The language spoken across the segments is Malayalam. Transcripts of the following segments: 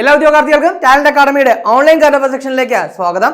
എല്ലാ ഉദ്യോഗാർത്ഥികൾക്കും ടാലന്റ് അക്കാഡമിയുടെ ഓൺലൈൻ കറണ്ട് സെക്ഷനിലേക്ക് സ്വാഗതം.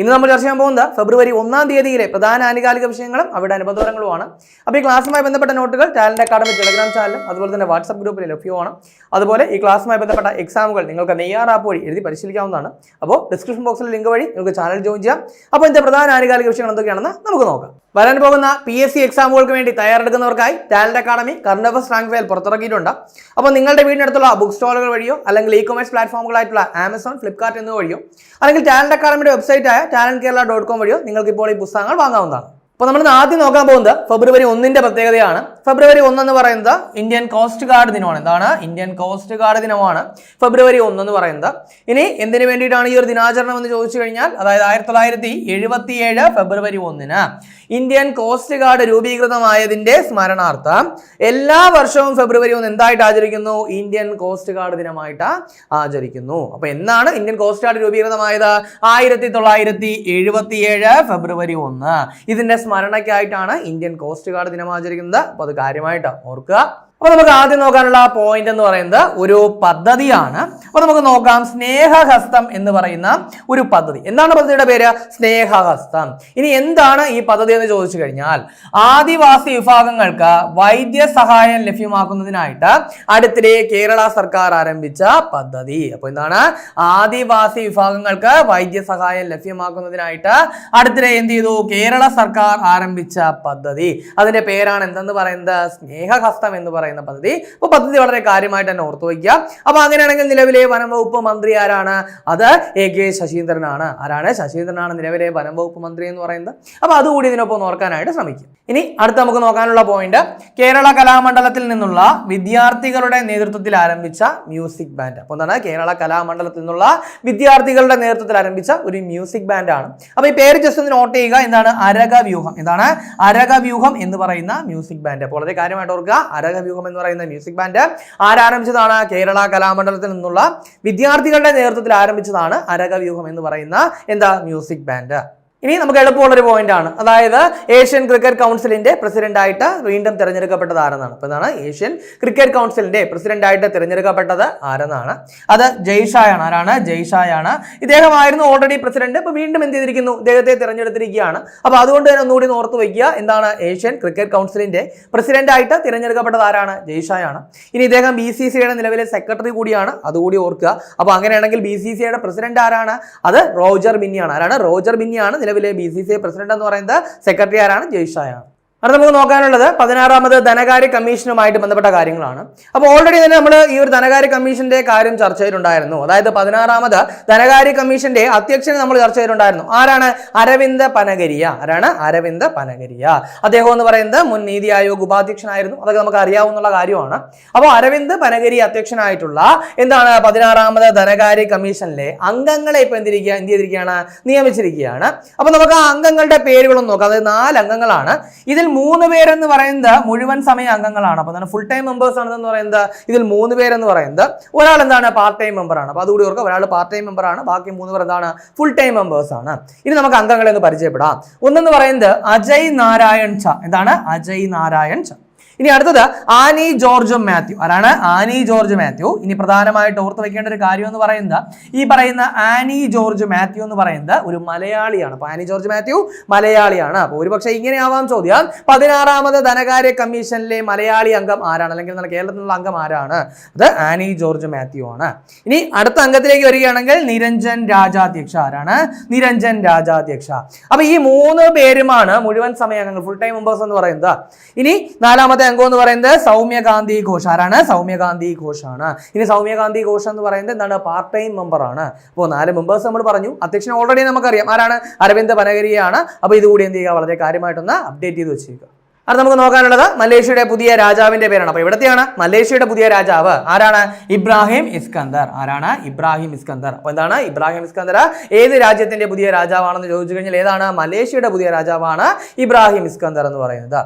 ഇന്ന് നമ്മൾ ചർച്ച ചെയ്യാൻ പോകുന്നത് ഫെബ്രുവരി ഒന്നാം തീയതിയിലെ പ്രധാന ആനുകാലിക വിഷയങ്ങളും അവിടെ അനുബന്ധങ്ങളുമാണ് അപ്പോൾ ഈ ക്ലാസ്സുമായി ബന്ധപ്പെട്ട നോട്ടുകൾ ടാലന്റ് അക്കാഡമി ടെലഗ്രാം ചാനലും അതുപോലെ തന്നെ വാട്സ്ആപ്പ് ഗ്രൂപ്പിൽ ലഭ്യമാണ്. അതുപോലെ ഈ ക്ലാസ്സുമായി ബന്ധപ്പെട്ട എക്സാമുകൾ നിങ്ങൾക്ക് നെയ്യാർ ആപ്പ് വഴി എഴുതി പരിശീലിക്കാവുന്നതാണ്. അപ്പോൾ ഡിസ്ക്രിപ്ഷൻ ബോക്സിലെ ലിങ്ക് വഴി നിങ്ങൾക്ക് ചാനൽ ജോയിൻ ചെയ്യാം. അപ്പോൾ ഇതിന്റെ പ്രധാന ആനുകാലിക വിഷയങ്ങൾ എന്തൊക്കെയാണെന്ന് നമുക്ക് നോക്കാം. വരാൻ പോകുന്ന പി എസ് സി എക്സാമുകൾക്ക് വേണ്ടി തയ്യാറെടുക്കുന്നവർക്കായി talent academy current affairs rank file പുറത്തിറക്കിയിട്ടുണ്ട്. അപ്പോൾ നിങ്ങളുടെ വീടിനടുത്തുള്ള ബുക്ക് സ്റ്റോളുകൾ വഴിയോ അല്ലെങ്കിൽ ഇ കൊമേഴ്സ് പ്ലാറ്റ്ഫോമുകളായിട്ടുള്ള ആമസോൺ ഫ്ലിപ്കാർട്ട് എന്നിവ വഴിയോ അല്ലെങ്കിൽ ടാലന്റ് അക്കാഡമിയുടെ വെബ്സൈറ്റ് ആയ ടാലന്റ് കേരള ഡോട്ട് കോം വഴിയോ നിങ്ങൾക്ക് ഇപ്പോൾ ഈ പുസ്തകങ്ങൾ വാങ്ങാവുന്നതാണ്. അപ്പോൾ നമ്മൾ ആദ്യം നോക്കാൻ പോകുന്നത് ഫെബ്രുവരി ഒന്നിന്റെ പ്രത്യേകതയാണ്. ഫെബ്രുവരി ഒന്ന് എന്ന് പറയുന്നത് ഇന്ത്യൻ കോസ്റ്റ് ഗാർഡ് ദിനമാണ്. എന്താണ്? ഇന്ത്യൻ കോസ്റ്റ് ഗാർഡ് ദിനമാണ് ഫെബ്രുവരി ഒന്ന് എന്ന് പറയുന്നത്. ഇനി എന്തിനു വേണ്ടിയിട്ടാണ് ഈ ഒരു ദിനാചരണം എന്ന് ചോദിച്ചു കഴിഞ്ഞാൽ അതായത് ആയിരത്തി തൊള്ളായിരത്തി എഴുപത്തി ഏഴ് ഫെബ്രുവരി ഒന്നിന്. ഇന്ത്യൻ കോസ്റ്റ് ഗാർഡ് രൂപീകൃതമായതിന്റെ സ്മരണാർത്ഥം എല്ലാ വർഷവും ഫെബ്രുവരി ഒന്ന് എന്തായിട്ട് ആചരിക്കുന്നു? ഇന്ത്യൻ കോസ്റ്റ് ഗാർഡ് ദിനമായിട്ട് ആചരിക്കുന്നു. അപ്പൊ എന്നാണ് ഇന്ത്യൻ കോസ്റ്റ് ഗാർഡ് രൂപീകൃതമായത്? ആയിരത്തി തൊള്ളായിരത്തി എഴുപത്തി ഏഴ് ഫെബ്രുവരി ഒന്ന്. ഇതിന്റെ സ്മരണയ്ക്കായിട്ടാണ് ഇന്ത്യൻ കോസ്റ്റ് ഗാർഡ് ദിനം ആചരിക്കുന്നത്. അപ്പൊ അത് കാര്യമായിട്ട് ഓർക്കുക. അപ്പൊ നമുക്ക് ആദ്യം നോക്കാനുള്ള പോയിന്റ് എന്ന് പറയുന്നത് ഒരു പദ്ധതിയാണ്. അപ്പോൾ നമുക്ക് നോക്കാം. സ്നേഹഹസ്തം എന്ന് പറയുന്ന ഒരു പദ്ധതി. എന്താണ് പദ്ധതിയുടെ പേര്? സ്നേഹഹസ്തം. ഇനി എന്താണ് ഈ പദ്ധതി എന്ന് ചോദിച്ചു കഴിഞ്ഞാൽ ആദിവാസി വിഭാഗങ്ങൾക്ക് വൈദ്യസഹായം ലഭ്യമാക്കുന്നതിനായിട്ട് അടുത്തിടെ കേരള സർക്കാർ ആരംഭിച്ച പദ്ധതി. അപ്പോൾ എന്താണ്? ആദിവാസി വിഭാഗങ്ങൾക്ക് വൈദ്യസഹായം ലഭ്യമാക്കുന്നതിനായിട്ട് അടുത്തിടെ എന്ത് ചെയ്തു? കേരള സർക്കാർ ആരംഭിച്ച പദ്ധതി. അതിന്റെ പേരാണ് എന്തെന്ന് പറയുന്നത്? സ്നേഹഹസ്തം എന്ന് പറയുന്ന പദ്ധതി. അപ്പോൾ പദ്ധതി വളരെ കാര്യമായിട്ട് തന്നെ ഓർത്തു വയ്ക്കുക. അപ്പോൾ അങ്ങനെയാണെങ്കിൽ നിലവിലെ വനം വകുപ്പ് മന്ത്രി ആരാണ്? അത് എ കെ ശശീന്ദ്രനാണ്. ആരാണ് ശശീന്ദ്രനാണ് നിലവിലെ വനം വകുപ്പ് മന്ത്രി എന്ന് പറയുന്നത്? അപ്പോൾ അതുകൂടി ഇതിനൊപ്പം നോക്കാനായിട്ട് ശ്രമിക്കും. ഇനി അടുത്ത നമുക്ക് നോക്കാനുള്ള പോയിന്റ് കേരള കലാമണ്ഡലത്തിൽ നിന്നുള്ള വിദ്യാർത്ഥികളുടെ നേതൃത്വത്തിൽ ആരംഭിച്ച മ്യൂസിക് ബാൻഡ് അപ്പോൾ എന്താണ്? കേരള കലാമണ്ഡലത്തിൽ നിന്നുള്ള വിദ്യാർത്ഥികളുടെ നേതൃത്വത്തിൽ ആരംഭിച്ച ഒരു മ്യൂസിക് ബാൻഡ് ആണ്. അപ്പൊ ഈ പേര് ജസ്റ്റ് ഒന്ന് നോട്ട് ചെയ്യുക. എന്താണ്? അരക വ്യൂഹം എന്താണ്? അരക വ്യൂഹം എന്ന് പറയുന്ന മ്യൂസിക് ബാൻഡ് അപ്പോൾ വളരെ കാര്യമായിട്ട് ഓർക്കുക. അരക വ്യൂഹം എന്ന് പറയുന്ന മ്യൂസിക് ബാൻഡ് ആരാരംഭിച്ചതാണ്? കേരള കലാമണ്ഡലത്തിൽ നിന്നുള്ള വിദ്യാർത്ഥികളുടെ നേതൃത്വത്തിൽ ആരംഭിച്ചതാണ് അരകവ്യൂഹം എന്ന് പറയുന്ന എന്താ? മ്യൂസിക് ബാൻഡ് ഇനി നമുക്ക് എളുപ്പമുള്ളൊരു പോയിന്റ് ആണ്. അതായത് ഏഷ്യൻ ക്രിക്കറ്റ് കൗൺസിലിന്റെ പ്രസിഡന്റ് ആയിട്ട് വീണ്ടും തിരഞ്ഞെടുക്കപ്പെട്ടത് ആരെന്നാണ്? അപ്പോൾ എന്താണ് ഏഷ്യൻ ക്രിക്കറ്റ് കൗൺസിലിന്റെ പ്രസിഡന്റ് ആയിട്ട് തിരഞ്ഞെടുക്കപ്പെട്ടത് ആരെന്നാണ്? അത് ജയ്ഷായാണ്. ആരാണ്? ജയ്ഷായാണ്. ഇദ്ദേഹമായിരുന്നു ഓൾറെഡി പ്രസിഡന്റ് ഇപ്പോൾ വീണ്ടും എന്ത് ചെയ്തിരിക്കുന്നു? ഇദ്ദേഹത്തെ തിരഞ്ഞെടുത്തിരിക്കുകയാണ്. അപ്പോൾ അതുകൊണ്ട് തന്നെ ഒന്നുകൂടി ഓർത്തു വയ്ക്കുക എന്താണ് ഏഷ്യൻ ക്രിക്കറ്റ് കൗൺസിലിന്റെ പ്രസിഡന്റ് ആയിട്ട് തിരഞ്ഞെടുക്കപ്പെട്ടത് ആരാണ്? ജയ്ഷായാണ്. ഇനി ഇദ്ദേഹം ബി സി സിയുടെ നിലവിലെ സെക്രട്ടറി കൂടിയാണ്. അതുകൂടി ഓർക്കുക. അപ്പോൾ അങ്ങനെയാണെങ്കിൽ ബി സി സിയുടെ പ്രസിഡന്റ് ആരാണ്? അത് റോജർ ബിന്നിയാണ് ആരാണ്? റോജർ ബിന്നിയാണ് നിലവിലെ ബി സി സി പ്രസിഡന്റ് എന്ന് പറയുന്നത് സെക്രട്ടറി ആരാണ്? ജയ്ഷായാണ്. അടുത്ത നമുക്ക് നോക്കാനുള്ളത് പതിനാറാമത് ധനകാര്യ കമ്മീഷനുമായിട്ട് ബന്ധപ്പെട്ട കാര്യങ്ങളാണ്. അപ്പോൾ ഓൾറെഡി തന്നെ നമ്മൾ ഈ ഒരു ധനകാര്യ കമ്മീഷന്റെ കാര്യം ചർച്ച ചെയ്തിട്ടുണ്ടായിരുന്നു. അതായത് പതിനാറാമത് ധനകാര്യ കമ്മീഷന്റെ അധ്യക്ഷനെ നമ്മൾ ചർച്ച ചെയ്തിട്ടുണ്ടായിരുന്നു. ആരാണ്? അരവിന്ദ പനഗരിയ. ആരാണ്? അരവിന്ദ പനഗരിയ. അദ്ദേഹം എന്ന് പറയുന്നത് മുൻ നീതി ആയോഗ് ഉപാധ്യക്ഷനായിരുന്നു. അതൊക്കെ നമുക്ക് അറിയാവുന്ന കാര്യമാണ്. അപ്പോൾ അരവിന്ദ് പനഗരി അധ്യക്ഷനായിട്ടുള്ള എന്താണ്? പതിനാറാമത് ധനകാര്യ കമ്മീഷനിലെ അംഗങ്ങളെ ഇപ്പൊ എന്തിരിക്കുക എന്ത് ചെയ്തിരിക്കുകയാണ്? നിയമിച്ചിരിക്കുകയാണ്. അപ്പൊ നമുക്ക് ആ അംഗങ്ങളുടെ പേരുകളൊന്നും നോക്കാം. അതായത് നാല് അംഗങ്ങളാണ്. ഇതിൽ മൂന്ന് പേരെന്ന് പറയുന്നത് മുഴുവൻ സമയ അംഗങ്ങളാണ്. അപ്പൊ എന്താണ്? ഫുൾ ടൈം മെമ്പേഴ്സ് ആണെന്ന് പറയുന്നത് ഇതിൽ മൂന്ന് പേരെന്ന് പറയുന്നത് ഒരാൾ എന്താണ്? പാർട്ട് ടൈം മെമ്പർ ആണ്. അപ്പൊ അതുകൂടി ഓർക്കുക ഒരാൾ പാർട്ട് ടൈം മെമ്പർ ആണ് ബാക്കി മൂന്ന് പേർ എന്താണ്? ഫുൾ ടൈം മെമ്പേഴ്സ് ആണ്. ഇനി നമുക്ക് അംഗങ്ങളെ ഒന്ന് പരിചയപ്പെടാം. ഒന്നെന്ന് പറയുന്നത് അജയ് നാരായൺ ഛ എന്താണ്? അജയ് നാരായൺ ഛ ഇനി അടുത്തത് ആനി ജോർജ് മാത്യു. ആരാണ്? ആനി ജോർജ് മാത്യു. ഇനി പ്രധാനമായിട്ട് ഓർത്ത് വെക്കേണ്ട ഒരു കാര്യം എന്ന് പറയുന്നത് ഈ പറയുന്ന ആനി ജോർജ് മാത്യു എന്ന് പറയുന്നത് ഒരു മലയാളിയാണ്. അപ്പൊ ആനി ജോർജ് മാത്യു മലയാളിയാണ്. അപ്പോൾ ഒരുപക്ഷെ ഇങ്ങനെ ആവാം ചോദ്യം. പതിനാറാമത് ധനകാര്യ കമ്മീഷനിലെ മലയാളി അംഗം ആരാണ്? അല്ലെങ്കിൽ നമ്മുടെ കേരളത്തിലുള്ള അംഗം ആരാണ്? അത് ആനി ജോർജ് മാത്യു ആണ്. ഇനി അടുത്ത അംഗത്തിലേക്ക് വരികയാണെങ്കിൽ നിരഞ്ജൻ രാജാധ്യക്ഷ. ആരാണ്? നിരഞ്ജൻ രാജാധ്യക്ഷ. അപ്പൊ ഈ മൂന്ന് പേരുമാണ് മുഴുവൻ സമയ അംഗങ്ങൾ ഫുൾ ടൈം മെമ്പേഴ്സ് എന്ന് പറയുന്നത്. ഇനി നാലാമത്തെ അംഗം എന്ന് പറയുന്നത് സൗമ്യകാന്തി ഘോഷ്. ആരാണ്? സൗമ്യകാന്തി ഘോഷാണ് ഇനി സൗമ്യകാന്തി ഘോഷ് എന്ന് പറയുന്നത് എന്താണ്? പാർട്ട് ടൈം മെമ്പർ ആണ്. അപ്പോൾ നാല് മെമ്പേഴ്സ് നമ്മൾ പറഞ്ഞു. അധ്യക്ഷൻ ഓൾറെഡി നമുക്കറിയാം. ആരാണ്? അരവിന്ദ് പനഗരിയാണ് അപ്പോൾ ഇതുകൂടി എന്ത് ചെയ്യുക? വളരെ കാര്യമായിട്ടൊന്ന് അപ്ഡേറ്റ് ചെയ്ത് വെച്ചേക്കുക അത് നമുക്ക് നോക്കാനുള്ളത് മലേഷ്യയുടെ പുതിയ രാജാവിന്റെ പേരാണ്. അപ്പൊ ഇവിടത്തെയാണ് മലേഷ്യയുടെ പുതിയ രാജാവ് ആരാണ്? Ibrahim Iskandar. ആരാണ്? Ibrahim Iskandar. അപ്പൊ എന്താണ്? ഇബ്രാഹിം ഇസ്കന്ദർ ഏത് രാജ്യത്തിന്റെ പുതിയ രാജാവാണെന്ന് ചോദിച്ചു കഴിഞ്ഞാൽ ഏതാണ്? മലേഷ്യയുടെ പുതിയ രാജാവാണ് ഇബ്രാഹിം ഇസ്കന്ദർ എന്ന് പറയുന്നത്.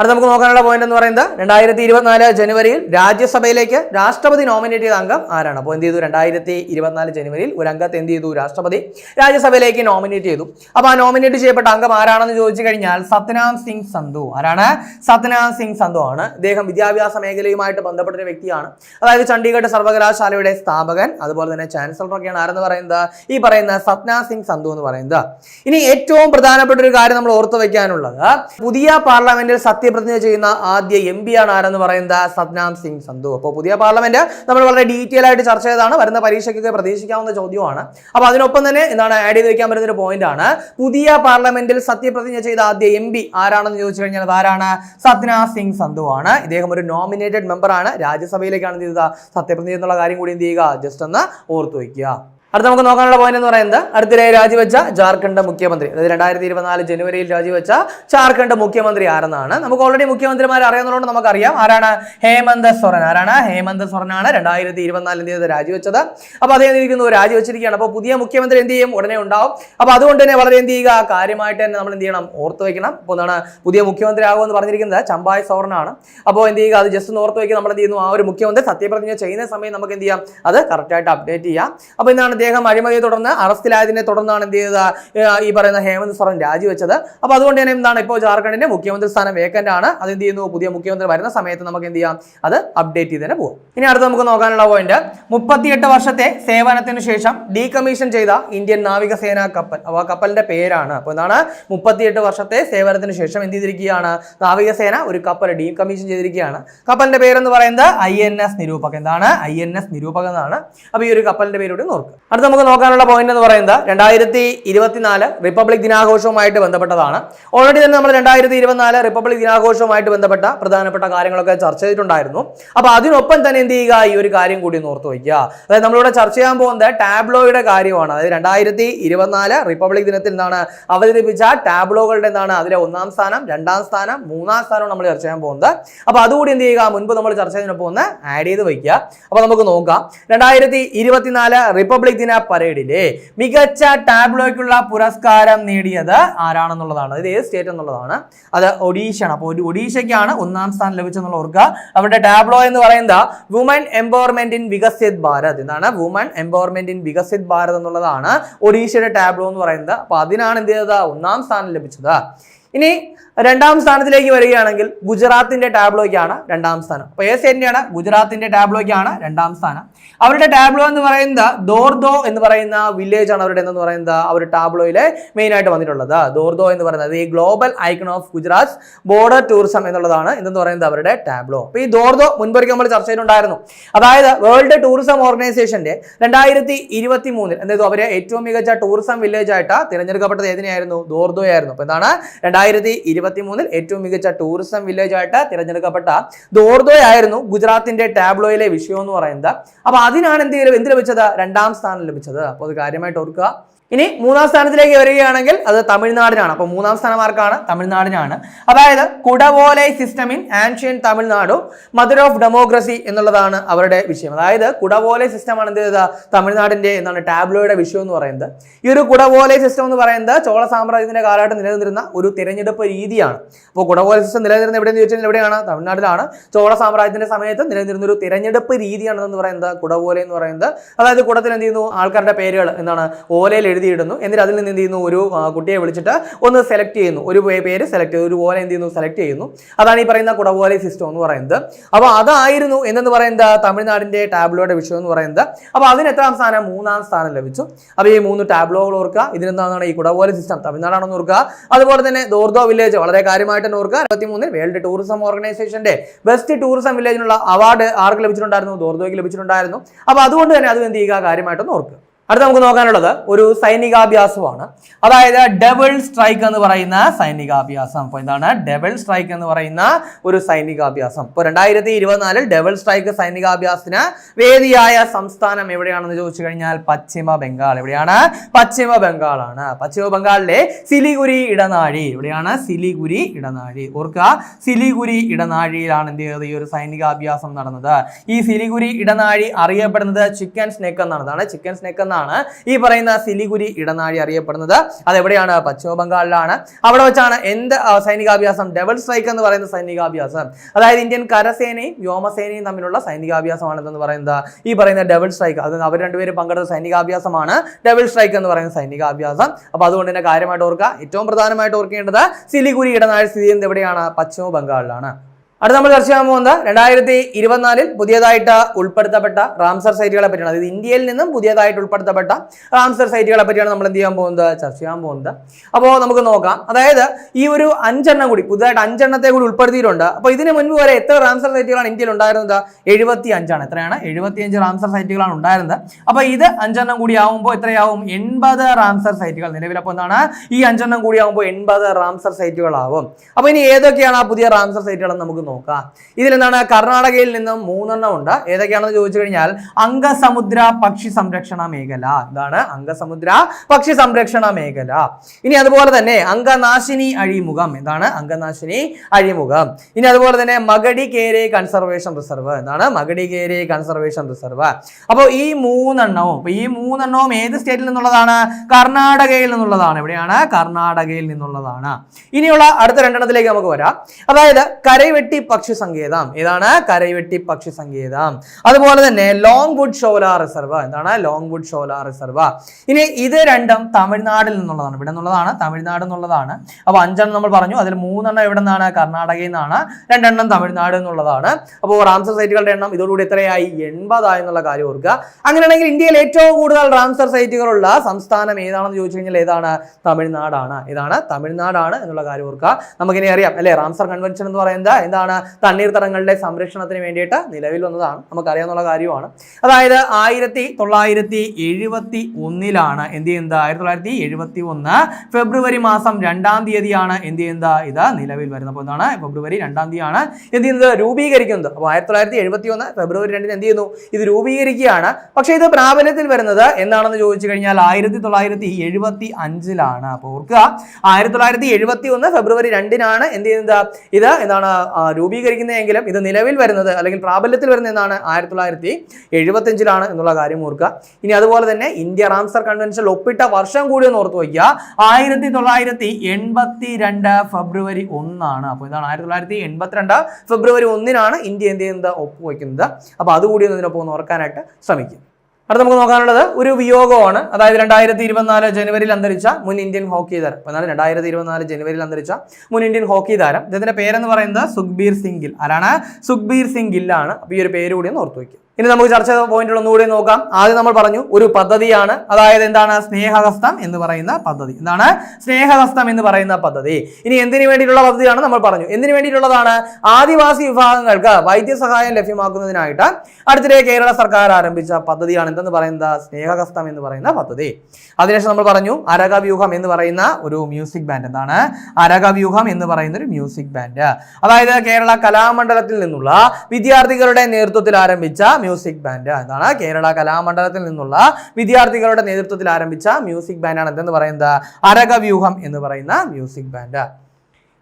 അടുത്ത നമുക്ക് നോക്കാനുള്ള പോയിന്റ് എന്ന് പറയുന്നത് രണ്ടായിരത്തി ഇരുപത്തിനാല് ജനുവരിയിൽ രാജ്യസഭയിലേക്ക് രാഷ്ട്രപതി നോമിനേറ്റ് ചെയ്ത അംഗം ആരാണ്? അപ്പോൾ എന്ത് ചെയ്തു? രണ്ടായിരത്തി ഇരുപത്തിനാല് ജനുവരിയിൽ ഒരു അംഗത്തെ എന്ത് ചെയ്തു? രാഷ്ട്രപതി രാജ്യസഭയിലേക്ക് നോമിനേറ്റ് ചെയ്തു. അപ്പോൾ ആ നോമിനേറ്റ് ചെയ്യപ്പെട്ട അംഗം ആരാണെന്ന് ചോദിച്ചു കഴിഞ്ഞാൽ സത്നാം സിംഗ് സന്ധു. ആരാണ്? സത്നാം സിംഗ് സന്ധു ആണ്. ഇദ്ദേഹം വിദ്യാഭ്യാസ മേഖലയുമായിട്ട് ബന്ധപ്പെട്ട ഒരു വ്യക്തിയാണ്. അതായത് ചണ്ഡീഗഡ് സർവകലാശാലയുടെ സ്ഥാപകൻ അതുപോലെ തന്നെ ചാൻസലറൊക്കെയാണ്. ആരെന്ന് പറയുന്നത്? ഈ പറയുന്ന സത്നാം സിംഗ് സന്ധു എന്ന് പറയുന്നത്. ഇനി ഏറ്റവും പ്രധാനപ്പെട്ട ഒരു കാര്യം നമ്മൾ ഓർത്തു വയ്ക്കാനുള്ളത് പുതിയ പാർലമെന്റിൽ സത്യപ്രതിജ്ഞ ചെയ്യുന്ന ആദ്യ എം പി ആണ് ആരെന്ന് പറയുന്നത് സത്നാം സിംഗ് സന്ധു. അപ്പോൾ പുതിയ പാർലമെന്റ് നമ്മൾ വളരെ ഡീറ്റെയിൽ ആയിട്ട് ചർച്ച ചെയ്തതാണ്. വരുന്ന പരീക്ഷയ്ക്കൊക്കെ പ്രതീക്ഷിക്കാവുന്ന ചോദ്യമാണ് അപ്പോൾ അതിനൊപ്പം തന്നെ എന്താണ് ആഡ് ചെയ്ത് വെക്കാൻ പറ്റുന്ന ഒരു പോയിന്റ് ആണ്. പുതിയ പാർലമെന്റിൽ സത്യപ്രതിജ്ഞ ചെയ്ത ആദ്യ എം പി ആരാണെന്ന് ചോദിച്ചു കഴിഞ്ഞാൽ അതാരാണ് ആരാണ്? സത്നാം സിംഗ് സന്ധു ആണ്. ഇദ്ദേഹം ഒരു നോമിനേറ്റഡ് മെമ്പർ ആണ്. രാജ്യസഭയിലേക്കാണ് ചെയ്തത്? സത്യപ്രതിജ്ഞ എന്നുള്ള കാര്യം കൂടി എന്ത് ചെയ്യുക? ജസ്റ്റ് ഒന്ന് ഓർത്തു വയ്ക്കുക അടുത്ത നമുക്ക് നോക്കാനുള്ള പോയിന്റ് എന്ന് പറയുന്നത് അടുത്തിടെ രാജിവെച്ച ജാർഖണ്ഡ് മുഖ്യമന്ത്രി. അതായത് രണ്ടായിരത്തി ഇരുപത്തിനാല് ജനുവരിയിൽ രാജിവെച്ച ജാർഖണ്ഡ് മുഖ്യമന്ത്രി ആരെന്നാണ്? നമുക്ക് ഓൾറെഡി മുഖ്യമന്ത്രിമാർ അറിയാവുന്നതുകൊണ്ട് നമുക്കറിയാം. ആരാണ്? ഹേമന്ത് സൊറൻ. ആരാണ്? ഹേമന്ത് സൊറനാണ് രണ്ടായിരത്തി ഇരുപത്തിനാലിൽ എന്ത് ചെയ്തത് രാജിവെച്ചത്. അപ്പോൾ അദ്ദേഹം ഇരിക്കുന്നു രാജിവെച്ചിരിക്കുകയാണ്. അപ്പോൾ പുതിയ മുഖ്യമന്ത്രി എന്ത് ചെയ്യും? ഉടനെ ഉണ്ടാവും. അപ്പോൾ അതുകൊണ്ട് തന്നെ വളരെ എന്ത് ചെയ്യുക? കാര്യമായിട്ട് തന്നെ നമ്മൾ എന്ത് ചെയ്യണം? ഓർത്ത് വെക്കണം അപ്പോൾ എന്താണ്? പുതിയ മുഖ്യമന്ത്രി ആകുമെന്ന് പറഞ്ഞിരിക്കുന്നത് ചമ്പായ് സോറനാണ്. അപ്പോൾ എന്ത് ചെയ്യുക? അത് ജസ്റ്റ് ഓർത്ത് വയ്ക്കുക. നമ്മൾ എന്ത് ചെയ്യുന്നു? ആ ഒരു മുഖ്യമന്ത്രി സത്യപ്രതിജ്ഞ ചെയ്യുന്ന സമയം നമുക്ക് എന്ത് ചെയ്യാം? അത് കറക്റ്റായിട്ട് അപ്ഡേറ്റ് ചെയ്യാം. അപ്പോൾ എന്താണ് അദ്ദേഹം അഴിമതിയെ തുടർന്ന് അറസ്റ്റിലായതിനെ തുടർന്നാണ് എന്ത് ചെയ്തത്? ഈ പറയുന്ന ഹേമന്ത് സോറൻ രാജിവെച്ചത്. അപ്പോൾ അതുകൊണ്ട് തന്നെ എന്താണ് ഇപ്പോൾ ജാർഖണ്ഡിന്റെ മുഖ്യമന്ത്രി സ്ഥാനം വേക്കന്റ് ആണ്. അത് എന്ത് ചെയ്യുന്നു? പുതിയ മുഖ്യമന്ത്രി വരുന്ന സമയത്ത് നമുക്ക് എന്ത് ചെയ്യാം? അത് അപ്ഡേറ്റ് ചെയ്ത് തന്നെ പോകും ഇനി അടുത്ത് നമുക്ക് നോക്കാനുള്ള പോയിന്റ് മുപ്പത്തിയെട്ട് വർഷത്തെ സേവനത്തിന് ശേഷം ഡീകമ്മീഷൻ ചെയ്ത ഇന്ത്യൻ നാവികസേന കപ്പൽ. അപ്പോൾ ആ കപ്പലിന്റെ പേരാണ്. അപ്പോൾ എന്താണ്? മുപ്പത്തിയെട്ട് വർഷത്തെ സേവനത്തിന് ശേഷം എന്ത് ചെയ്തിരിക്കുകയാണ്? നാവികസേന ഒരു കപ്പൽ ഡീകമ്മീഷൻ ചെയ്തിരിക്കുകയാണ്. കപ്പലിന്റെ പേരെന്ന് പറയുന്നത് ഐ എൻ എസ് നിരൂപക് എന്താണ്? ഐ എൻ എസ് നിരൂപക് എന്നാണ്. അപ്പോൾ ഈ ഒരു കപ്പലിന്റെ പേരോട് നോക്കുക അടുത്ത നമുക്ക് നോക്കാനുള്ള പോയിന്റ് എന്ന് പറയുന്നത് രണ്ടായിരത്തി ഇരുപത്തിനാല് റിപ്പബ്ലിക് ദിനാഘോഷവുമായിട്ട് ബന്ധപ്പെട്ടതാണ്. ഓൾറെഡി തന്നെ നമ്മൾ രണ്ടായിരത്തി ഇരുപത്തിനാല് റിപ്പബ്ലിക് ദിനാഘോഷവുമായിട്ട് ബന്ധപ്പെട്ട പ്രധാനപ്പെട്ട കാര്യങ്ങളൊക്കെ ചർച്ച ചെയ്തിട്ടുണ്ടായിരുന്നു. അപ്പോൾ അതിനൊപ്പം തന്നെ എന്ത് ചെയ്യുക? ഈ ഒരു കാര്യം കൂടി ഓർത്ത് വയ്ക്കുക. അതായത് നമ്മളിവിടെ ചർച്ച ചെയ്യാൻ പോകുന്നത് ടാബ്ലോയുടെ കാര്യമാണ്. അതായത് രണ്ടായിരത്തി ഇരുപത്തിനാല് റിപ്പബ്ലിക് ദിനത്തിൽ എന്താണ് അവതരിപ്പിച്ച ടാബ്ലോകളുടെ എന്താണ്? അതിലെ ഒന്നാം സ്ഥാനം രണ്ടാം സ്ഥാനം മൂന്നാം സ്ഥാനം നമ്മൾ ചർച്ച ചെയ്യാൻ പോകുന്നത്. അപ്പോൾ അതുകൂടി എന്ത് ചെയ്യുക? മുൻപ് നമ്മൾ ചർച്ച ചെയ്തതിനൊപ്പം ഒന്ന് ആഡ് ചെയ്ത് വയ്ക്കുക. അപ്പോൾ നമുക്ക് നോക്കാം. രണ്ടായിരത്തി ഇരുപത്തിനാല് റിപ്പബ്ലിക് ദിന പരേഡിലെ മികച്ച ടാബ്ലോയ്ക്കുള്ള പുരസ്കാരം നേടിയത് ആരാണെന്നുള്ളതാണ്. അതായത് ഏത് സ്റ്റേറ്റ് എന്നുള്ളതാണ്. അത് ഒഡീഷയാണ്. അപ്പോൾ ഒരു ഒഡീഷയ്ക്കാണ് ഒന്നാം സ്ഥാനം ലഭിച്ചെന്നുള്ള ഓർക്കുക. അവരുടെ ടാബ്ലോ എന്ന് പറയുന്നത് woman empowerment in Viksit Bharat എന്താണ് woman empowerment in Viksit Bharat എന്നുള്ളതാണ് ഒഡീഷയുടെ ടാബ്ലോ എന്ന് പറയുന്നത്. അപ്പോൾ അതിനാണ് എന്ത് ചെയ്തത്? ഒന്നാം സ്ഥാനം ലഭിച്ചത്. ഇനി രണ്ടാം സ്ഥാനത്തിലേക്ക് വരികയാണെങ്കിൽ ഗുജറാത്തിന്റെ ടാബ്ലോയ്ക്കാണ് രണ്ടാം സ്ഥാനം. അപ്പോൾ ഏത് സ്റ്റേറ്റിന്റെയാണ് ഗുജറാത്തിന്റെ ടാബ്ലോയ്ക്കാണ് രണ്ടാം സ്ഥാനം. അവരുടെ ടാബ്ലോ എന്ന് പറയുന്നത് ദോർദോ എന്ന് പറയുന്ന വില്ലേജ് ആണ് അവരുടെ എന്ന് പറയുന്നത് അവർ ടാബ്ലോയിലെ മെയിൻ ആയിട്ട് വന്നിട്ടുള്ളത്. ദോർദോ എന്ന് പറയുന്നത് ഈ global icon of Gujarat border tourism എന്നുള്ളതാണ് എന്തെന്ന് പറയുന്നത് അവരുടെ ടാബ്ലോ. അപ്പോൾ ഈ ദോർദോ മുൻപൊരിക്കൽ നമ്മൾ ചർച്ച ചെയ്തിട്ടുണ്ടായിരുന്നു. അതായത് വേൾഡ് ടൂറിസം ഓർഗനൈസേഷന്റെ രണ്ടായിരത്തി ഇരുപത്തി മൂന്നിൽ എന്തെയ്തു അവരെ ഏറ്റവും മികച്ച ടൂറിസം വില്ലേജ് ആയിട്ട് തിരഞ്ഞെടുക്കപ്പെട്ടത് ഏതിനെയായിരുന്നു? ദോർദോ ആയിരുന്നു അപ്പോൾ എന്താണ്? രണ്ടായിരത്തി ഇരുപത്തി മൂന്നിൽ ഏറ്റവും മികച്ച ടൂറിസം വില്ലേജ് ആയിട്ട് തിരഞ്ഞെടുക്കപ്പെട്ട ദോർദോ ആയിരുന്നു ഗുജറാത്തിന്റെ ടാബ്ലോയിലെ വിഷയം എന്ന് പറയുന്നത്. അപ്പൊ അതിനാണ് എന്ത് എന്ത് ലഭിച്ചത്? രണ്ടാം സ്ഥാനം ലഭിച്ചത്. അപ്പോൾ അത് കാര്യമായിട്ട് ഓർക്കുക. ഇനി മൂന്നാം സ്ഥാനത്തിലേക്ക് വരികയാണെങ്കിൽ അത് തമിഴ്നാടിനാണ്. അപ്പോൾ മൂന്നാം സ്ഥാനമാർക്കാണ് തമിഴ്നാടിനാണ്. അതായത് Kudavolai system in ancient Tamil Nadu mother of democracy എന്നുള്ളതാണ് അവരുടെ വിഷയം. അതായത് കുടവോലെ സിസ്റ്റമാണ് എന്ത് ചെയ്തത്? തമിഴ്നാടിന്റെ എന്താണ് ടാബ്ലോയുടെ വിഷയം എന്ന് പറയുന്നത്. ഈ ഒരു കുടവോലെ സിസ്റ്റം എന്ന് പറയുന്നത് ചോള സാമ്രാജ്യത്തിന്റെ കാലഘട്ടം നിലനിന്നിരുന്ന ഒരു തിരഞ്ഞെടുപ്പ് രീതിയാണ്. അപ്പോൾ കുടവോലെ സിസ്റ്റം നിലനിന്നിരുന്ന എവിടെയെന്ന് ചോദിച്ചാൽ എവിടെയാണ്? തമിഴ്നാടിലാണ് ചോള സാമ്രാജ്യത്തിന്റെ സമയത്ത് നിലനിന്നിരുന്ന ഒരു തിരഞ്ഞെടുപ്പ് രീതിയാണെന്ന് പറയുന്നത് കുടവോലെ എന്ന് പറയുന്നത്. അതായത് കുടത്തിൽ എന്ത് ചെയ്യുന്നു? ആൾക്കാരുടെ പേരുകൾ എന്താണ് ഓലയിൽ എഴുതിയിടുന്നു. എന്നിട്ട് അതിൽ നിന്ന് എന്ത് ചെയ്യുന്നു ഒരു കുട്ടിയെ വിളിച്ചിട്ട് ഒന്ന് സെലക്ട് ചെയ്യുന്നു. ഒരു പേര് സെലക്ട് ചെയ്തു. ഒരു ഓല എന്ത് ചെയ്യുന്നു. സെലക്ട് ചെയ്യുന്നു അതാണ് ഈ പറയുന്ന കുടവോല സിസ്റ്റം എന്ന് പറയുന്നത്. അപ്പോൾ അതായിരുന്നു എന്തെന്ന് പറയുന്നത്? തമിഴ്നാടിന്റെ ടാബ്ലോയുടെ വിഷയം എന്ന് പറയുന്നത്. അപ്പോൾ അതിന് എത്രാം സ്ഥാനം? മൂന്നാം സ്ഥാനം ലഭിച്ചു. അപ്പോൾ ഈ മൂന്ന് ടാബ്ലോകൾ ഓർക്കുക. ഇതിനെന്താണ് ഈ കുടവോല സിസ്റ്റം തമിഴ്നാടാണെന്ന് ഓർക്കുക. അതുപോലെ തന്നെ ദോർദോ വില്ലേജ് വളരെ കാര്യമായിട്ട് തന്നെ ഓർക്കുക. ഇരുപത്തി മൂന്നിൽ വേൾഡ് ടൂറിസം ഓർഗനൈസേഷന്റെ ബെസ്റ്റ് ടൂറിസം വില്ലേജിനുള്ള അവാർഡ് ആർക്ക് ലഭിച്ചിട്ടുണ്ടായിരുന്നു? ദോർദോയ്ക്ക് ലഭിച്ചിട്ടുണ്ടായിരുന്നു. അപ്പോൾ അതുകൊണ്ട് തന്നെ അതും എന്ത് ചെയ്യുക? കാര്യമായിട്ടൊന്ന് ഓർക്കുക. അടുത്ത നമുക്ക് നോക്കാനുള്ളത് ഒരു സൈനികാഭ്യാസമാണ്. അതായത് ഡബിൾ സ്ട്രൈക്ക് എന്ന് പറയുന്ന സൈനികാഭ്യാസം. അപ്പോൾ എന്താണ്? ഡബിൾ സ്ട്രൈക്ക് എന്ന് പറയുന്ന ഒരു സൈനികാഭ്യാസം. ഇപ്പോൾ രണ്ടായിരത്തി ഇരുപത്തിനാലിൽ ഡബിൾ സ്ട്രൈക്ക് സൈനികാഭ്യാസത്തിന് വേദിയായ സംസ്ഥാനം എവിടെയാണെന്ന് ചോദിച്ചു കഴിഞ്ഞാൽ പശ്ചിമ ബംഗാൾ. എവിടെയാണ്? പശ്ചിമ ബംഗാളാണ്. പശ്ചിമ ബംഗാളിലെ സിലിഗുരി ഇടനാഴി. എവിടെയാണ്? സിലിഗുരി ഇടനാഴി. ഓർക്കുക സിലിഗുരി ഇടനാഴിയിലാണ് എന്ത് ചെയ്തത് ഈ ഒരു സൈനികാഭ്യാസം നടന്നത്. ഈ സിലിഗുരി ഇടനാഴി അറിയപ്പെടുന്നത് ചിക്കൻ സ്നേക്ക് എന്നാണ്. ചിക്കൻ സ്നേക്ക് എന്നാണ് ഈ പറയുന്ന സിലിഗുരി ഇടനാഴി അറിയപ്പെടുന്നത്. അതെവിടെയാണ്? പശ്ചിമ ബംഗാളിലാണ് അവിടെ വെച്ചാണ് എന്ത് സൈനികാഭ്യാസം? ഡബിൾ സ്ട്രൈക്ക് എന്ന് പറയുന്ന സൈനികാഭ്യാസം. അതായത് ഇന്ത്യൻ കരസേനയും വ്യോമസേനയും തമ്മിലുള്ള സൈനികാഭ്യാസമാണ് എന്തെന്ന് പറയുന്നത്. ഈ പറയുന്ന ഡബിൾ സ്ട്രൈക്ക് അത് അവർ രണ്ടുപേരും പങ്കെടുത്ത സൈനികാഭ്യാസമാണ്. ഡബിൾ സ്ട്രൈക്ക് എന്ന് പറയുന്ന സൈനികാഭ്യാസം. അപ്പൊ അതുകൊണ്ട് തന്നെ കാര്യമായിട്ട് ഓർക്കുക ഏറ്റവും പ്രധാനമായിട്ട് ഓർക്കേണ്ടത് സിലിഗുരി ഇടനാഴി സ്ഥിതി ചെയ്യുന്നത് എവിടെയാണ്? പശ്ചിമ ബംഗാളിലാണ് അടുത്ത നമ്മൾ ചർച്ച ചെയ്യാൻ പോകുന്നത് രണ്ടായിരത്തി ഇരുപത്തിനാലിൽ പുതിയതായിട്ട് ഉൾപ്പെടുത്തപ്പെട്ട റാംസർ സൈറ്റുകളെ പറ്റിയാണ്. അതായത് ഇന്ത്യയിൽ നിന്നും പുതിയതായിട്ട് ഉൾപ്പെടുത്തപ്പെട്ട റാംസർ സൈറ്റുകളെ പറ്റിയാണ് നമ്മൾ എന്ത് ചെയ്യാൻ പോകുന്നത്? ചർച്ച ചെയ്യാൻ പോകുന്നത്. അപ്പോൾ നമുക്ക് നോക്കാം. അതായത് ഈ ഒരു അഞ്ചെണ്ണം കൂടി പുതുതായിട്ട് അഞ്ചെണ്ണത്തെ കൂടി ഉൾപ്പെടുത്തിയിട്ടുണ്ട്. അപ്പോൾ ഇതിന് മുൻപ് വരെ എത്ര റാംസർ സൈറ്റുകളാണ് ഇന്ത്യയിൽ ഉണ്ടായിരുന്നത്? എഴുപത്തി അഞ്ചാണ് എത്രയാണ്? എഴുപത്തി അഞ്ച് റാംസർ സൈറ്റുകളാണ് ഉണ്ടായിരുന്നത്. അപ്പോൾ ഇത് അഞ്ചെണ്ണം കൂടി ആവുമ്പോൾ എത്രയാവും? എൺപത് റാംസർ സൈറ്റുകൾ. നിലവിൽ അപ്പോൾ എന്താണ്? ഈ അഞ്ചെണ്ണം കൂടി ആവുമ്പോൾ എൺപത് റാംസർ സൈറ്റുകളാവും. അപ്പോൾ ഇനി ഏതൊക്കെയാണ് ആ പുതിയ റാംസർ സൈറ്റുകളെന്ന് നമുക്ക് നോക്കാം. ഇതിലെന്താണ്? കർണാടകയിൽ നിന്നും മൂന്നെണ്ണം ഉണ്ട്. ഏതൊക്കെയാണെന്ന് ചോദിച്ചു കഴിഞ്ഞാൽ അംഗസമുദ്ര പക്ഷി സംരക്ഷണ മേഖല. ഇതാണ് അംഗസമുദ്ര പക്ഷി സംരക്ഷണ മേഖല. ഇനി അതുപോലെ തന്നെ അംഗനാശിനി അഴിമുഖം. എന്താണ് അംഗനാശിനി അഴിമുഖം. ഇനി അതുപോലെ തന്നെ മഗടി കേരെ കൺസർവേഷൻ റിസർവ്. എന്താണ് മഗടി കേരെ കൺസർവേഷൻ റിസർവ്. അപ്പോൾ ഈ മൂന്നെണ്ണവും അപ്പോൾ ഈ മൂന്നെണ്ണവും ഏത് സ്റ്റേറ്റിൽ നിന്നുള്ളതാണ്? കർണാടകയിൽ നിന്നുള്ളതാണ്. എവിടെയാണ്? കർണാടകയിൽ നിന്നുള്ളതാണ്. ഇനിയുള്ള അടുത്ത രണ്ടെണ്ണത്തിലേക്ക് നമുക്ക് വരാം. അതായത് കരൈവെട്ടി പക്ഷി സങ്കേതം ഇതാണ് കരൈവെട്ടി പക്ഷി സങ്കേതം അതുപോലെ തന്നെ ലോങ് വുഡ് ഷോല റിസർവ് എന്താണ്? ലോങ് വുഡ് ഷോല റിസർവ് ഇനി ഇത് രണ്ടും തമിഴ്നാടിൽ നിന്നുള്ളതാണ്. ഇവിടെ നിന്നുള്ളതാണ് തമിഴ്നാട് എന്നുള്ളതാണ് അപ്പോൾ അഞ്ചെണ്ണം നമ്മൾ പറഞ്ഞു. അതിൽ മൂന്നെണ്ണം എവിടെ നിന്നാണ്? കർണാടകയിൽ നിന്നാണ്. രണ്ടെണ്ണം തമിഴ്നാട് എന്നുള്ളതാണ് അപ്പോൾ റാംസർ സൈറ്റുകളുടെ എണ്ണം ഇതോടുകൂടി എത്രയായി? എൺപതായി എന്നുള്ള കാര്യം ഓർക്കുക. അങ്ങനെയാണെങ്കിൽ ഇന്ത്യയിൽ ഏറ്റവും കൂടുതൽ റാംസർ സൈറ്റുകളുള്ള സംസ്ഥാനം ഏതാണെന്ന് ചോദിച്ചു കഴിഞ്ഞാൽ ഏതാണ്? തമിഴ്നാടാണ്. ഇതാണ് തമിഴ്നാടാണ് എന്നുള്ള കാര്യം ഓർക്കുക. നമുക്കിനി അറിയാം. അല്ലേ? റാംസർ കൺവെൻഷൻ എന്ന് പറയുന്നത് എന്താണ്? തണ്ണീർത്തടങ്ങളുടെ സംരക്ഷണത്തിന് വേണ്ടിയിട്ട് നിലവിൽ വന്നതാണ്. നമുക്കറിയാവുന്ന കാര്യമാണ്. അതായത് ആയിരത്തി തൊള്ളായിരത്തി എഴുപത്തി ഒന്നിലാണ് എന്ത് ചെയ്യുന്നത്? ആയിരത്തി തൊള്ളായിരത്തി എഴുപത്തി ഒന്ന് ഫെബ്രുവരി മാസം രണ്ടാം തീയതിയാണ് എന്ത് ചെയ്യുന്നത്? ഇത് നിലവിൽ വരുന്നത്. അപ്പോൾ എന്താണ്? ഫെബ്രുവരി രണ്ടാം തീയതിയാണ് എന്ത് ചെയ്യുന്നത്? രൂപീകരിക്കുന്നത്. അപ്പോൾ ആയിരത്തി തൊള്ളായിരത്തി എഴുപത്തി ഒന്ന് ഫെബ്രുവരി രണ്ടിന് എന്ത് ചെയ്യുന്നു? ഇത് രൂപീകരിക്കുകയാണ്. പക്ഷേ ഇത് പ്രാബല്യത്തിൽ വരുന്നത് എന്നാണെന്ന് ചോദിച്ചു കഴിഞ്ഞാൽ ആയിരത്തി തൊള്ളായിരത്തി എഴുപത്തി അഞ്ചിലാണ്. അപ്പോൾ ഓർക്കുക ആയിരത്തി തൊള്ളായിരത്തി എഴുപത്തി ഒന്ന് ഫെബ്രുവരി രണ്ടിനാണ് എന്ത് ചെയ്യുന്നത്? ഇത് എന്താണ് രൂപീകരിക്കുന്നതെങ്കിലും ഇത് നിലവിൽ വരുന്നത് അല്ലെങ്കിൽ പ്രാബല്യത്തിൽ വരുന്ന എന്നാണ് ആയിരത്തി തൊള്ളായിരത്തി എന്നുള്ള കാര്യം ഓർക്കുക. ഇനി അതുപോലെ തന്നെ ഇന്ത്യ റാംസർ കൺവെൻഷൻ ഒപ്പിട്ട വർഷം കൂടി ഒന്ന് ഓർത്ത് വയ്ക്കുക. ആയിരത്തി തൊള്ളായിരത്തി എൺപത്തി രണ്ട് ഫെബ്രുവരി ഒന്നാണ്. അപ്പോൾ ഇതാണ് ആയിരത്തി തൊള്ളായിരത്തി എൺപത്തിരണ്ട് ഫെബ്രുവരി ഒന്നിനാണ് ഇന്ത്യ എന്ത് ചെയ്യുന്നത്? ഒപ്പുവയ്ക്കുന്നത് അപ്പോൾ അതുകൂടി ഒന്ന് ഇതിനൊപ്പം ഒന്ന് ഓർക്കാനായിട്ട് ശ്രമിക്കും. അടുത്ത നമുക്ക് നോക്കാനുള്ളത് ഒരു വിയോഗമാണ്. അതായത് രണ്ടായിരത്തി ഇരുപത്തിനാല് ജനുവരിയിൽ അന്തരിച്ച മുൻ ഇന്ത്യൻ ഹോക്കി താരം. എന്നാൽ രണ്ടായിരത്തി ഇരുപത്തിനാല് ജനുവരിയിൽ അന്തരിച്ച മുൻ ഇന്ത്യൻ ഹോക്കി താരം. ഇദ്ദേഹത്തിന്റെ പേരെന്ന് പറയുന്നത് സുഖ്ബീർ സിംഗിൽ. ഗിൽ ആരാണ്? സുഖ്ബീർ സിംഗിൽ ആണ്. അപ്പോൾ ഈ ഒരു പേര് കൂടി ഒന്ന് ഓർത്തു വയ്ക്കുക ഇനി നമുക്ക് ചർച്ച ചെയ്ത പോയിന്റുകൾ ഒന്നുകൂടി നോക്കാം. ആദ്യം നമ്മൾ പറഞ്ഞു ഒരു പദ്ധതിയാണ്. അതായത് എന്താണ്? സ്നേഹഹസ്തം എന്ന് പറയുന്ന പദ്ധതി. എന്താണ്? സ്നേഹഹസ്തം എന്ന് പറയുന്ന പദ്ധതി. ഇനി എന്തിനു വേണ്ടിയിട്ടുള്ള പദ്ധതിയാണ് നമ്മൾ പറഞ്ഞു. എന്തിനു വേണ്ടിയിട്ടുള്ളതാണ്? ആദിവാസി വിഭാഗങ്ങൾക്ക് വൈദ്യസഹായം ലഭ്യമാക്കുന്നതിനായിട്ട് അടുത്തിടെ കേരള സർക്കാർ ആരംഭിച്ച പദ്ധതിയാണ്. എന്തെന്ന് പറയുന്നത്? സ്നേഹഹസ്തം എന്ന് പറയുന്ന പദ്ധതി. അതിനുശേഷം നമ്മൾ പറഞ്ഞു അരകവ്യൂഹം എന്ന് പറയുന്ന ഒരു മ്യൂസിക് ബാൻഡ് എന്താണ്? അരകവ്യൂഹം എന്ന് പറയുന്ന ഒരു മ്യൂസിക് ബാൻഡ് അതായത് കേരള കലാമണ്ഡലത്തിൽ നിന്നുള്ള വിദ്യാർത്ഥികളുടെ നേതൃത്വത്തിൽ ആരംഭിച്ച മ്യൂസിക് ബാൻഡ്. എന്താണ് കേരള കലാമണ്ഡലത്തിൽ നിന്നുള്ള വിദ്യാർത്ഥികളുടെ നേതൃത്വത്തിൽ ആരംഭിച്ച മ്യൂസിക് ബാൻഡാണ്. എന്തെന്ന് പറയുന്നത് അരകവ്യൂഹം എന്ന് പറയുന്ന മ്യൂസിക് ബാൻഡ്.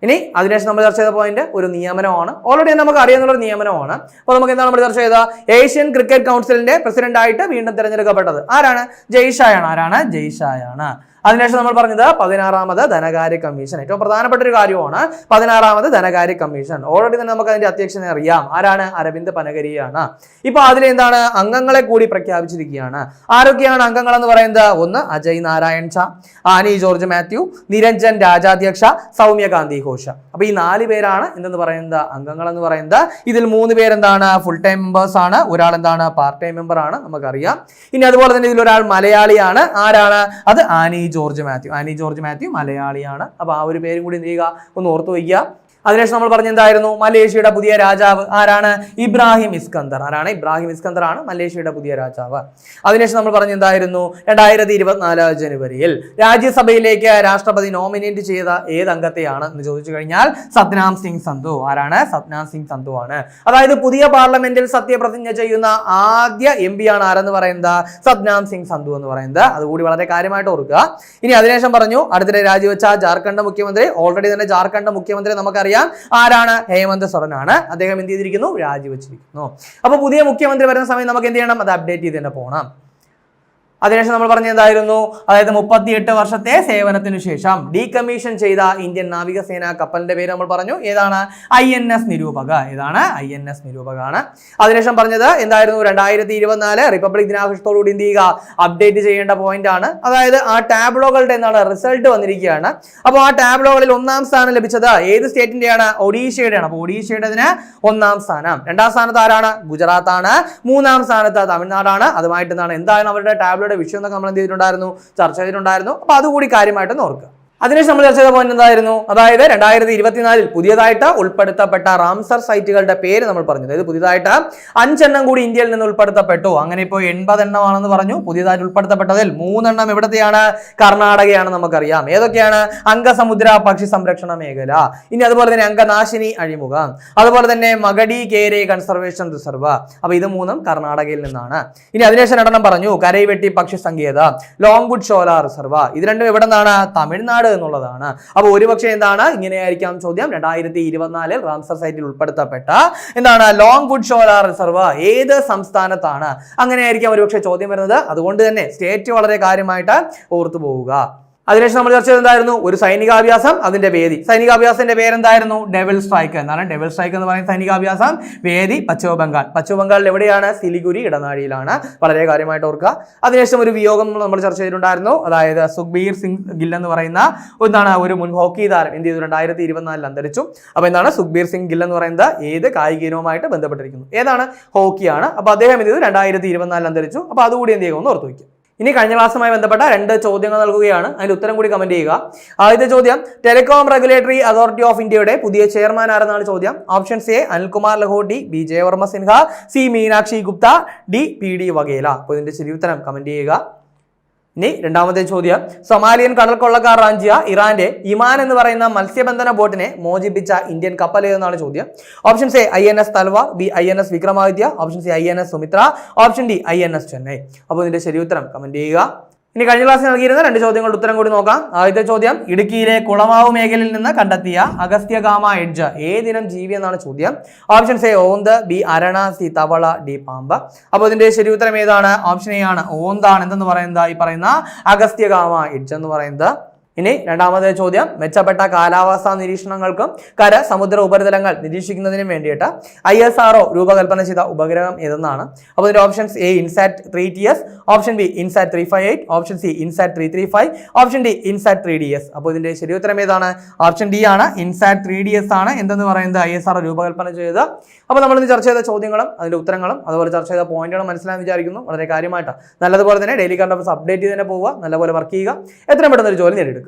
ഇനി അതിനുശേഷം നമ്മൾ ചർച്ച ചെയ്ത പോയിന്റ് ഒരു നിയമനമാണ്. ഓൾറെഡി നമുക്ക് അറിയാവുന്ന ഒരു നിയമനമാണ്. അപ്പോൾ നമുക്ക് എന്താണ് നമ്മൾ ചർച്ച ചെയ്ത ഏഷ്യൻ ക്രിക്കറ്റ് കൗൺസിലിന്റെ പ്രസിഡന്റ് ആയിട്ട് വീണ്ടും തിരഞ്ഞെടുക്കപ്പെട്ടത്. ആരാണ്? ജയ്ഷായാണ്. ആരാണ്? ജയ്ഷായാണ്. അതിനുശേഷം നമ്മൾ പറഞ്ഞത് പതിനാറാമത് ധനകാര്യ കമ്മീഷൻ. ഏറ്റവും പ്രധാനപ്പെട്ട ഒരു കാര്യമാണ് പതിനാറാമത് ധനകാര്യ കമ്മീഷൻ. ഓൾറെഡി തന്നെ നമുക്ക് അതിന്റെ അധ്യക്ഷനെ അറിയാം. ആരാണ്? അരവിന്ദ് പനഗരിയാണ്. ഇപ്പൊ അതിലെന്താണ് അംഗങ്ങളെ കൂടി പ്രഖ്യാപിച്ചിരിക്കുകയാണ്. ആരൊക്കെയാണ് അംഗങ്ങൾ എന്ന് പറയുന്നത്? ഒന്ന് അജയ് നാരായൺ ഷാ ആനി ജോർജ് മാത്യു നിരഞ്ജൻ രാജാധ്യക്ഷ സൗമ്യകാന്തി ഘോഷ. അപ്പൊ ഈ നാല് പേരാണ് എന്തെന്ന് പറയുന്നത്? അംഗങ്ങൾ എന്ന് പറയുന്നത്. ഇതിൽ മൂന്ന് പേരെന്താണ് ഫുൾ ടൈം മെമ്പേഴ്സ് ആണ്. ഒരാൾ എന്താണ്? പാർട്ട് ടൈം മെമ്പർ ആണ്. നമുക്കറിയാം. ഇനി അതുപോലെ തന്നെ ഇതിൽ ഒരാൾ മലയാളിയാണ്. ആരാണ്? അത് Annie George Mathew Annie George Mathew മലയാളിയാണ്. അപ്പോൾ ആ ഒരു പേരും കൂടി എന്ത് ചെയ്യുക? ഒന്ന് ഓർത്ത് വയ്ക്കുക. അതിനുശേഷം നമ്മൾ പറഞ്ഞെന്തായിരുന്നു? മലേഷ്യയുടെ പുതിയ രാജാവ് ആരാണ്? Ibrahim Iskandar. ആരാണ്? ഇബ്രാഹിം ഇസ്കന്ദർ ആണ് മലേഷ്യയുടെ പുതിയ രാജാവ്. അതിനുശേഷം നമ്മൾ പറഞ്ഞെന്തായിരുന്നു? രണ്ടായിരത്തി ഇരുപത്തിനാല് ജനുവരിയിൽ രാജ്യസഭയിലേക്ക് രാഷ്ട്രപതി നോമിനേറ്റ് ചെയ്ത ഏത് അംഗത്തെയാണ് എന്ന് ചോദിച്ചു കഴിഞ്ഞാൽ സത്നാം സിംഗ് സന്ധു. ആരാണ്? സത്നാം സിംഗ് സന്ധു ആണ്. അതായത് പുതിയ പാർലമെന്റിൽ സത്യപ്രതിജ്ഞ ചെയ്യുന്ന ആദ്യ എം പി ആണ് ആരെന്ന് പറയുന്നത്? സത്നാം സിംഗ് സന്ധു എന്ന് പറയുന്നത്. അതുകൂടി വളരെ കാര്യമായിട്ട് ഓർക്കുക. ഇനി അതിനുശേഷം പറഞ്ഞു അടുത്തിടെ രാജിവെച്ച ജാർഖണ്ഡ് മുഖ്യമന്ത്രി. ഓൾറെഡി തന്നെ ജാർഖണ്ഡ് മുഖ്യമന്ത്രി നമുക്കറിയാം. ആരാണ്? ഹേമന്ത് സൊറൻ ആണ് അദ്ദേഹം എന്ത് ചെയ്തിരിക്കുന്നു? രാജിവെച്ചിരിക്കുന്നു. അപ്പോൾ പുതിയ മുഖ്യമന്ത്രി വരുന്ന സമയം നമുക്ക് എന്ത് ചെയ്യണം? അത് അപ്ഡേറ്റ് ചെയ്ത് തന്നെ പോകണം അതിനുശേഷം നമ്മൾ പറഞ്ഞ എന്തായിരുന്നു? അതായത് മുപ്പത്തിയെട്ട് വർഷത്തെ സേവനത്തിനു ശേഷം ഡീകമ്മീഷൻ ചെയ്ത ഇന്ത്യൻ നാവികസേന കപ്പലിന്റെ പേര് നമ്മൾ പറഞ്ഞു. ഏതാണ്? ഐ എൻ എസ് നിരൂപക. ഏതാണ്? ഐ എൻ എസ് നിരൂപകാണ് അതിനുശേഷം പറഞ്ഞത് എന്തായിരുന്നു? രണ്ടായിരത്തി ഇരുപത്തിനാല് റിപ്പബ്ലിക് ദിനാഘോഷത്തോടുകൂടി എന്ത് ചെയ്യുക? അപ്ഡേറ്റ് ചെയ്യേണ്ട പോയിന്റ് ആണ്. അതായത് ആ ടാബ്ലോകളുടെ എന്താണ്? റിസൾട്ട് വന്നിരിക്കുകയാണ്. അപ്പോൾ ആ ടാബ്ലോകളിൽ ഒന്നാം സ്ഥാനം ലഭിച്ചത് ഏത് സ്റ്റേറ്റിന്റെയാണ്? ഒഡീഷയുടെയാണ്. അപ്പോൾ ഒഡീഷയുടേതിന് ഒന്നാം സ്ഥാനം. രണ്ടാം സ്ഥാനത്ത് ആരാണ്? ഗുജറാത്ത് ആണ് മൂന്നാം സ്ഥാനത്ത് തമിഴ്നാടാണ്. അതുമായിട്ട് എന്താണ്? എന്താണ് അവരുടെ ടാബ്ലോയുടെ വിഷയം എന്നൊക്കെ നമ്മൾ എന്ത് ചെയ്തിട്ടുണ്ടായിരുന്നു? ചർച്ച ചെയ്തിട്ടുണ്ടായിരുന്നു. അപ്പോൾ അതുകൂടി കാര്യമായിട്ടൊന്ന് ഓർക്കുക. അതിനുശേഷം നമ്മൾ ചർച്ച ചെയ്ത പോയിന്റ് എന്തായിരുന്നു? അതായത് രണ്ടായിരത്തി ഇരുപത്തിനാലിൽ പുതിയതായിട്ട് ഉൾപ്പെടുത്തപ്പെട്ട റാംസർ സൈറ്റുകളുടെ പേര് നമ്മൾ പറഞ്ഞു. അതായത് പുതിയതായിട്ട് അഞ്ചെണ്ണം കൂടി ഇന്ത്യയിൽ നിന്ന് ഉൾപ്പെടുത്തപ്പെട്ടു. അങ്ങനെ ഇപ്പോൾ എൺപത് എണ്ണമാണെന്ന് പറഞ്ഞു. പുതിയതായിട്ട് ഉൾപ്പെടുത്തപ്പെട്ടതിൽ മൂന്നെണ്ണം എവിടത്തെയാണ്? കർണാടകയാണ് നമുക്കറിയാം. ഏതൊക്കെയാണ്? അംഗസമുദ്ര പക്ഷി സംരക്ഷണ മേഖല. ഇനി അതുപോലെ തന്നെ അംഗനാശിനി അഴിമുഖം. അതുപോലെ തന്നെ മകടി കേരെ കൺസർവേഷൻ റിസർവ്. അപ്പൊ ഇത് മൂന്നും കർണാടകയിൽ നിന്നാണ്. ഇനി അതിനുശേഷം രണ്ടെണ്ണം പറഞ്ഞു. കരൈവെട്ടി പക്ഷി സങ്കേതം. Longwood Shola reserve. ഇത് രണ്ടും എവിടെ നിന്നാണ് തമിഴ്നാട് എന്നുള്ളതാണ്. അപ്പോൾ ഒരുപക്ഷെ എന്താണ്? ഇങ്ങനെയായിരിക്കാം ചോദ്യം. രണ്ടായിരത്തി ഇരുപത്തിനാലിൽ റാംസർ സൈറ്റിൽ ഉൾപ്പെടുത്തപ്പെട്ട എന്താണ്? ലോങ് വുഡ് ഷോല റിസർവ് ഏത് സംസ്ഥാനത്താണ്? അങ്ങനെയായിരിക്കാം ഒരുപക്ഷെ ചോദ്യം വരുന്നത്. അതുകൊണ്ട് തന്നെ സ്റ്റേറ്റ് വളരെ കാര്യമായിട്ട് ഓർത്തു പോവുക അതിനുശേഷം നമ്മൾ ചർച്ച ചെയ്തതായിരുന്നു ഒരു സൈനികാഭ്യാസം അതിന്റെ വേദി. സൈനികാഭ്യാസത്തിന്റെ പേരെന്തായിരുന്നു? ഡെവൽ സ്ട്രൈക്ക് എന്നാണ് ഡെവൽ സ്ട്രൈക്ക് എന്ന് പറയുന്ന സൈനികാഭ്യാസം വേദി പശ്ചിമ ബംഗാൾ. പശ്ചിമ ബംഗാളിൽ എവിടെയാണ്? സിലിഗുരി ഇടനാഴിയിലാണ്. വളരെ കാര്യമായിട്ട് ഓർക്കുക. അതിനുശേഷം ഒരു വിയോഗം നമ്മൾ ചർച്ച ചെയ്തിട്ടുണ്ടായിരുന്നു. അതായത് സുഖ്ബീർ സിംഗ് ഗിൽ എന്ന് പറയുന്ന എന്താണ്? ഒരു മുൻ ഹോക്കി താരം എന്ത് ചെയ്തു രണ്ടായിരത്തി ഇരുപത്തിനാലിൽ അന്തരിച്ചു. അപ്പോൾ എന്താണ്? സുഖ്ബീർ സിംഗ് ഗിൽ എന്ന് പറയുന്നത് ഏത് കായിക ഇനവുമായിട്ട് ബന്ധപ്പെട്ടിരിക്കുന്നു? ഏതാണ്? ഹോക്കിയാണ്. അപ്പോൾ അദ്ദേഹം എന്ത് ചെയ്തു? രണ്ടായിരത്തി ഇരുപത്തിനാലിൽ അന്തരിച്ചു. അപ്പോൾ അതുകൂടി എന്ത് ചെയ്യുമെന്ന് ഓർത്ത് വയ്ക്കും ഇനി കഴിഞ്ഞ ക്ലാസ്സുമായി ബന്ധപ്പെട്ട രണ്ട് ചോദ്യങ്ങൾ നൽകുകയാണ്. അതിന്റെ ഉത്തരം കൂടി കമന്റ് ചെയ്യുക. ആദ്യത്തെ ചോദ്യം ടെലികോം റെഗുലേറ്ററി അതോറിറ്റി ഓഫ് ഇന്ത്യയുടെ പുതിയ ചെയർമാൻ ആരെന്നാണ് ചോദ്യം? Options A Anilkumar Lahoti B Jayavarma Sinha C Meenakshi Gupta D P D Vaghela അപ്പോൾ ഇതിന്റെ ശരി ഉത്തരം കമന്റ് ചെയ്യുക. ഇനി രണ്ടാമത്തെ ചോദ്യം. സൊമാലിയൻ കടൽ കൊള്ളക്കാർ റാഞ്ചിയ ഇറാന്റെ ഇമാൻ എന്ന് പറയുന്ന മത്സ്യബന്ധന ബോട്ടിനെ മോചിപ്പിച്ച ഇന്ത്യൻ കപ്പൽ ഏതെന്നാണ് ചോദ്യം. Option A I N S Talwar B I N S Vikramaditya option C I N S Sumitra option D I N S Chennai. അപ്പോൾ ഇതിന്റെ ശരി ഉത്തരം കമന്റ് ചെയ്യുക. ഇനി കഴിഞ്ഞ ക്ലാസ്സിൽ നൽകിയിരുന്ന രണ്ട് ചോദ്യങ്ങളുടെ ഉത്തരം കൂടി നോക്കാം. ആദ്യത്തെ ചോദ്യം ഇടുക്കിയിലെ കുളമാവ് മേഖലയിൽ നിന്ന് കണ്ടെത്തിയ അഗസ്ത്യകാമ എഡ്ജ ഏതിനം ജീവി എന്നാണ് ചോദ്യം. ഓപ്ഷൻസ് എ ഓന്ത് ബി അരണ സി തവള ഡി പാമ്പ്. അപ്പോൾ ഇതിന്റെ ശരി ഉത്തരം ഏതാണ്? ഓപ്ഷൻ എ ആണ് ഓന്താണ്. എന്തെന്ന് പറയുന്നത്? ഈ പറയുന്ന അഗസ്ത്യകാമ എഡ്ജ് എന്ന് പറയുന്നത് ഇനി രണ്ടാമത്തെ ചോദ്യം മെച്ചപ്പെട്ട കാലാവസ്ഥാ നിരീക്ഷണങ്ങൾക്കും കര സമുദ്ര ഉപരിതലങ്ങൾ നിരീക്ഷിക്കുന്നതിനും വേണ്ടിയിട്ട് ഐ എസ് ആർ ഒ രൂപകൽപ്പന ചെയ്ത ഉപഗ്രഹം ഏതെന്നാണ്? അപ്പോൾ ഇതിന്റെ options A INSAT three T S option B INSAT three five eight option C INSAT three three five option D INSAT three D S അപ്പോൾ ഇതിന്റെ ശരി ഉത്തരം ഏതാണ്? ഓപ്ഷൻ ഡി ആണ് ഇൻസാറ്റ് ത്രീ ഡി എസ് ആണ് എന്തെന്ന് പറയുന്നത് ഐ എസ് ആർ രൂപകൽപ്പന ചെയ്തത്. അപ്പോൾ നമ്മൾ ഇന്ന് ചർച്ച ചെയ്ത ചോദ്യങ്ങളും അതിന്റെ ഉത്തരങ്ങളും അതുപോലെ ചർച്ച ചെയ്ത പോയിന്റുകളും മനസ്സിലാകാൻ വിചാരിക്കുന്നു. വളരെ കാര്യമായിട്ട്. നല്ലതുപോലെ തന്നെ ഡെയിലി കറണ്ട് അപ്ഡേറ്റ് ചെയ്ത് തന്നെ പോവുക. നല്ലപോലെ വർക്ക് ചെയ്യുക. എത്രയും പെട്ടെന്ന് ഒരു ജോലി നേടിയെടുക്കുക.